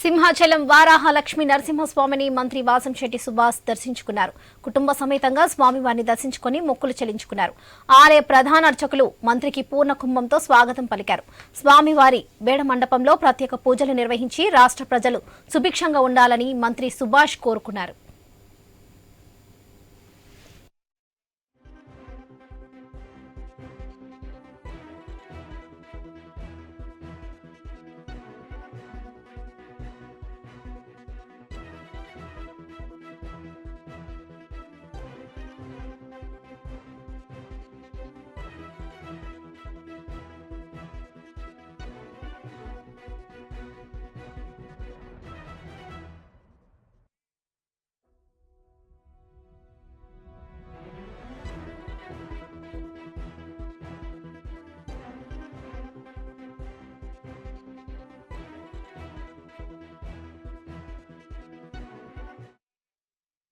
సింహాచలం వారాహ లక్ష్మీ నరసింహస్వామిని మంత్రి వాసంశెట్టి సుభాష్ దర్శించుకున్నారు. కుటుంబ సమేతంగా స్వామివారిని దర్శించుకుని మొక్కులు చెల్లించుకున్నారు. ఆలయ ప్రధాన అర్చకులు మంత్రికి పూర్ణ కుంభంతో స్వాగతం పలికారు. స్వామివారి బేడ మండపంలో ప్రత్యేక పూజలు నిర్వహించి రాష్ట్ర ప్రజలు సుభిక్షంగా ఉండాలని మంత్రి సుభాష్ కోరుకున్నారు.